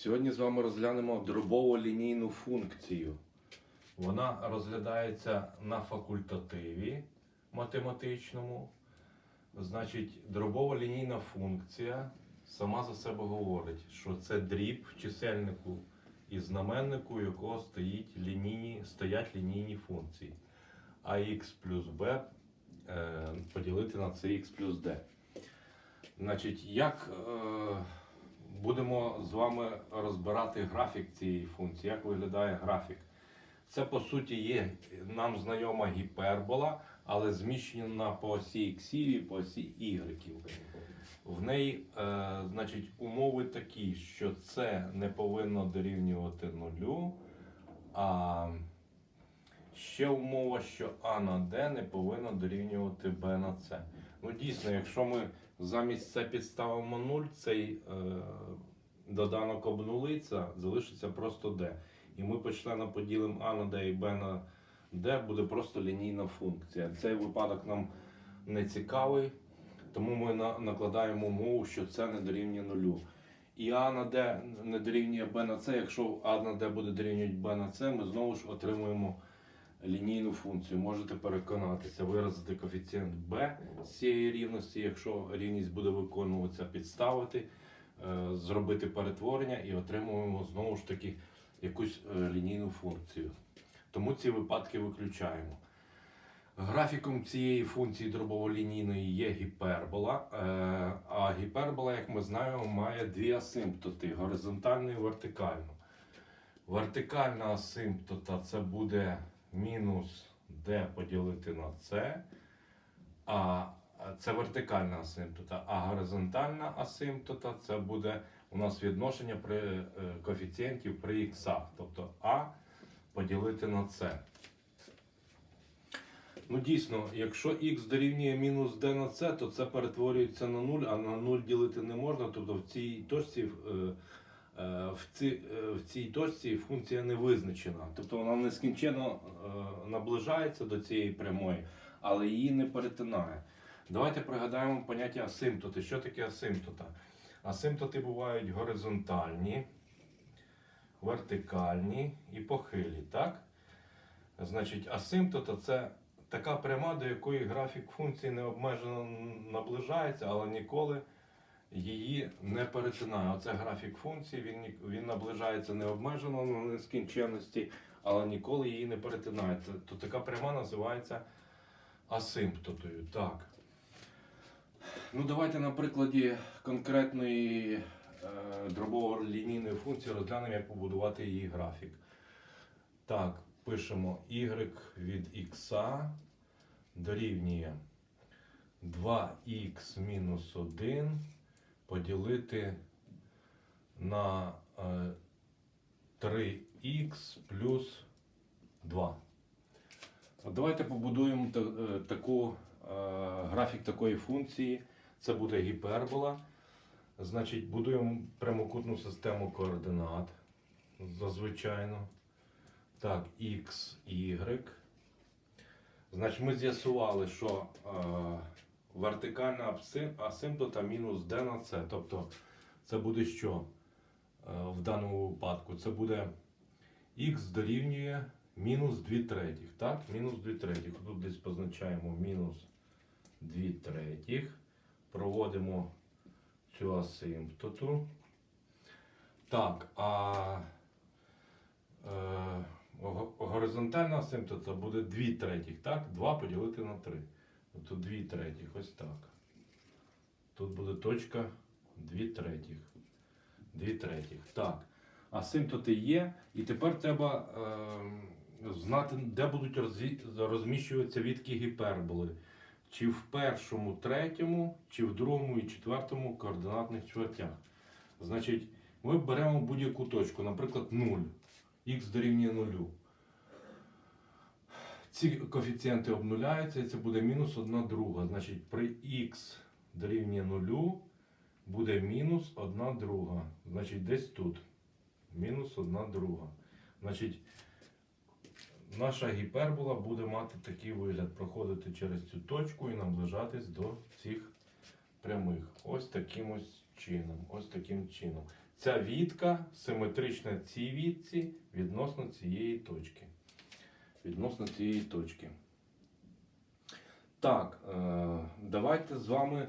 Сьогодні з вами розглянемо дробово лінійну функцію. Вона розглядається на факультативі математичному. Значить, дробова лінійна функція сама за себе говорить, що це дріб в чисельнику і знаменнику, у якого стоїть лінійні, стоять лінійні функції. ax плюс b е, поділити на cx плюс d. Значить, як е, будемо з вами розбирати графік цієї функції, як виглядає графік? Це по суті є нам знайома гіпербола, але зміщена по осі X і по осі Y. В неї е, значить, умови такі, що це не повинно дорівнювати нулю, а ще умова, що А на Д не повинно дорівнювати Б на С. Ну, дійсно, якщо ми замість С підставимо 0, цей е, доданок обнулиться, залишиться просто D. І ми по поділимо А на D і Б на D, буде просто лінійна функція. Цей випадок нам не цікавий, тому ми на- накладаємо умову, що це не дорівнює нулю. І А на D не дорівнює Б на С. Якщо А на D буде дорівнювати Б на С, ми знову ж отримуємо лінійну функцію. Можете переконатися, виразити коефіцієнт b з цієї рівності, якщо рівність буде виконуватися, підставити, е, зробити перетворення і отримуємо знову ж таки якусь е, лінійну функцію. Тому ці випадки виключаємо. Графіком цієї функції дробово-лінійної є гіпербола. е, А гіпербола, як ми знаємо, має дві асимптоти горизонтальну і вертикальну. Вертикальна асимптота це буде мінус d поділити на c, а це вертикальна асимптота, а горизонтальна асимптота це буде у нас відношення при е, коефіцієнтів при х, тобто а поділити на c. Ну, дійсно, якщо х дорівнює мінус d на c, то це перетворюється на 0, а на 0 ділити не можна. Тобто в цій точці е, в, ці, е, в цій точці функція не визначена. Тобто вона нескінченно е, наближається до цієї прямої, але її не перетинає. Давайте пригадаємо поняття асимптоти. Що таке асимптота? Асимптоти бувають горизонтальні, вертикальні і похилі. Так? Значить, асимптота це така пряма, до якої графік функції необмежено наближається, але ніколи її не перетинає. Оце графік функції, він, він наближається необмежено на нескінченності, але ніколи її не перетинає. То така пряма називається асимптотою. Так. Ну, давайте на прикладі конкретної е, дробово-лінійної функції розглянемо, як побудувати її графік. Так, пишемо y від x дорівнює 2х мінус 1 поділити на е, 3х плюс 2. От давайте побудуємо е, таку, е, графік такої функції. Це буде гіпербола. Значить, будуємо прямокутну систему координат. Зазвичайно. Так, x, y. Значить, ми з'ясували, що е, вертикальна асимптота мінус d на c. Тобто це буде що е, в даному випадку? Це буде x дорівнює мінус 2 третіх. Так, мінус 2 третіх. Тут десь позначаємо мінус 2 третіх. Проводимо цю асимптоту. Так, а е, горизонтальна асимптота буде 2 третіх, так? 2 поділити на 3. Тобто 2 третіх, ось так. Тут буде точка 2 третіх. 2 третіх. Так. Асимптоти є. І тепер треба е, знати, де будуть розміщуватися відки гіперболи. Чи в першому, третьому, чи в другому і четвертому координатних чвертях. Значить, ми беремо будь-яку точку, наприклад, 0. Х дорівнює 0. Ці коефіцієнти обнуляються і це буде мінус 1 друга. Значить, при х дорівнює 0 буде мінус 1 друга. Значить, десь тут. Мінус 1 друга. Значить, наша гіпербола буде мати такий вигляд, проходити через цю точку і наближатись до цих прямих. Ось таким ось чином. Ось таким чином. ця вітка симетрична цій вітці відносно цієї точки. Відносно цієї точки. Так, е, давайте з вами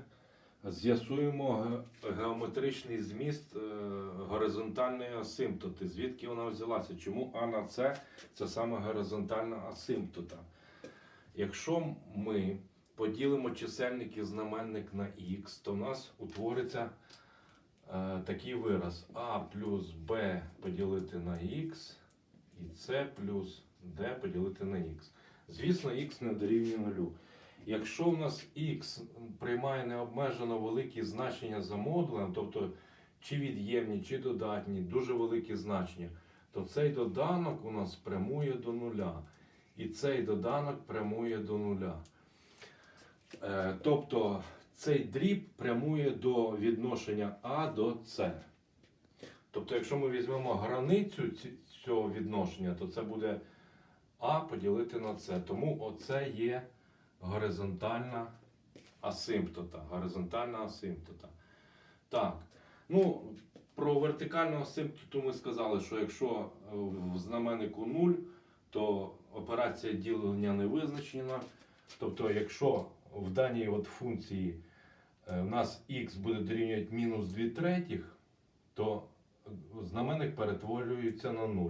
з'ясуємо геометричний зміст е, горизонтальної асимптоти. Звідки вона взялася? Чому А на С це саме горизонтальна асимптота? Якщо ми поділимо чисельник і знаменник на х, то в нас утвориться е, такий вираз А плюс Б поділити на х і С плюс Д поділити на х. Звісно, х не дорівнює нулю. Якщо у нас х приймає необмежено великі значення за модулем, тобто чи від'ємні, чи додатні, дуже великі значення, то цей доданок у нас прямує до нуля. І цей доданок прямує до нуля. Е, тобто цей дріб прямує до відношення А до С. Тобто, якщо ми візьмемо границю цього відношення, то це буде А поділити на С. Тому оце є горизонтальна асимптота. Горизонтальна асимптота. Так. Ну, про вертикальну асимптоту ми сказали, що якщо е, в знаменнику 0, то операція ділення не визначена. Тобто, якщо в даній от функції е, в нас х буде дорівнювати мінус 2 третіх, то знаменник перетворюється на 0.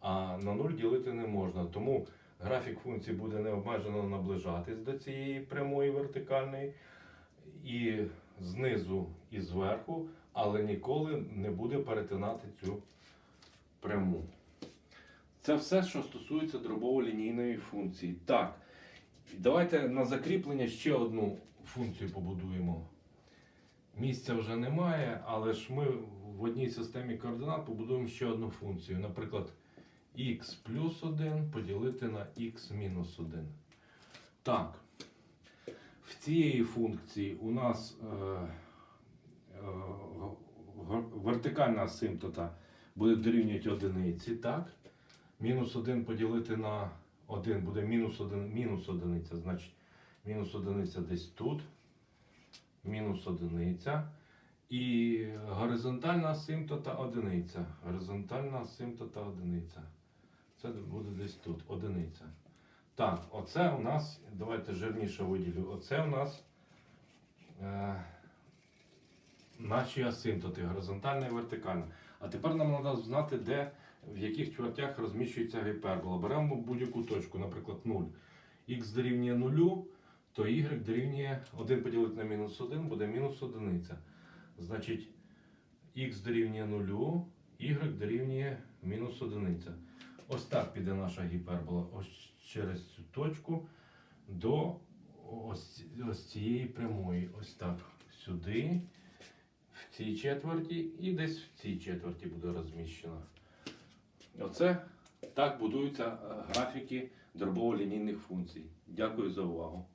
А на 0 ділити не можна. Тому графік функції буде необмежено наближатись до цієї прямої вертикальної і знизу і зверху, але ніколи не буде перетинати цю пряму. Це все, що стосується дробово-лінійної функції. Так, давайте на закріплення ще одну функцію побудуємо. Місця вже немає, але ж ми в одній системі координат побудуємо ще одну функцію. Наприклад, х плюс 1 поділити на х мінус 1. Так, в цієї функції у нас е, е, вертикальна асимптота буде дорівнювати одиниці, так? Мінус 1 поділити на 1 буде мінус 1, мінус одиниця, значить мінус одиниця десь тут, мінус одиниця. І горизонтальна асимптота одиниця. Горизонтальна асимптота одиниця. Це буде десь тут, одиниця. Так, оце у нас, давайте жирніше виділю. Оце у нас е, наші асимптоти, горизонтальна і вертикальна. А тепер нам треба знати, де, в яких чвертях розміщується гіпербола. Беремо будь-яку точку, наприклад, 0. Х дорівнює 0, то y дорівнює 1 поділити на мінус 1 буде мінус 1. Значить, х дорівнює 0, y дорівнює мінус 1. Ось так піде наша гіпербола. Ось через цю точку до ось, ось цієї прямої. Ось так. Сюди, в цій четверті і десь в цій четверті буде розміщена. Оце так будуються е, графіки дробово-лінійних функцій. Дякую за увагу.